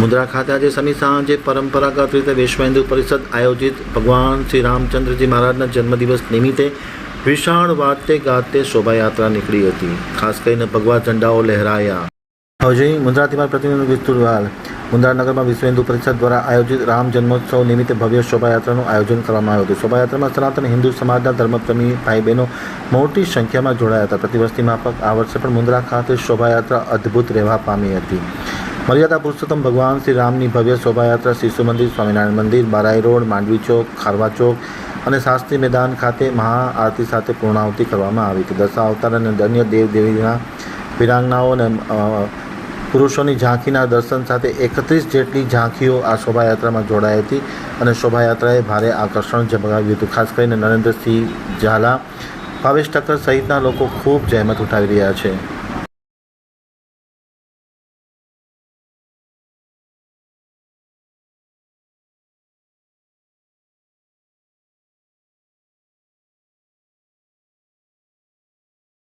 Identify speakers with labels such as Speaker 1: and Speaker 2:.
Speaker 1: મુન્દ્રા ખાતે આજે શનિ સાંજે પરંપરાગત રીતે વિશ્વ હિન્દુ પરિષદ આયોજિત ભગવાન શ્રી રામચંદ્રજી મહારાજના જન્મદિવસ નિમિત્તે વિશાળ વાતે ગાતે શોભાયાત્રા નીકળી હતી. ખાસ કરીને ભગવા ઝંડાઓ લહેરાયા. હવે જોઈએ મુન્દ્રાથી મારા પ્રતિનિધિ વિસ્તુરવાલ મુન્દ્રા નગરમાં વિશ્વ હિન્દુ પરિષદ દ્વારા આયોજિત રામ જન્મોત્સવ નિમિત્તે ભવ્ય શોભાયાત્રાનું આયોજન કરવામાં આવ્યું હતું. શોભાયાત્રામાં સનાતન હિન્દુ સમાજના ધર્મપ્રેમી ભાઈ બહેનો મોટી સંખ્યામાં જોડાયા હતા. પ્રતિવર્ષની માફક આ વર્ષે પણ મુન્દ્રા ખાતે શોભાયાત્રા અદ્ભુત રહેવા પામી હતી. મર્યાદા પુરુષોત્તમ ભગવાન શ્રી રામની ભવ્ય શોભાયાત્રા શિશુ મંદિર સ્વામિનારાયણ મંદિર, બારાઈ રોડ, માંડવી ચોક, ખારવા ચોક અને શાસ્ત્રી મેદાન ખાતે મહાઆરતી સાથે પૂર્ણાહુતિ કરવામાં આવી હતી. દશા અવતાર અને અન્ય દેવ દેવીના વિરાંગનાઓ અને પુરુષોની ઝાંખીના દર્શન સાથે એકત્રીસ જેટલી ઝાંખીઓ આ શોભાયાત્રામાં જોડાઈ હતી અને શોભાયાત્રાએ ભારે આકર્ષણ જગાવ્યું હતું. ખાસ કરીને નરેન્દ્રસિંહ ઝાલા, ભાવેશ ઠક્કર સહિતના લોકો ખૂબ જહેમત ઉઠાવી રહ્યા છે.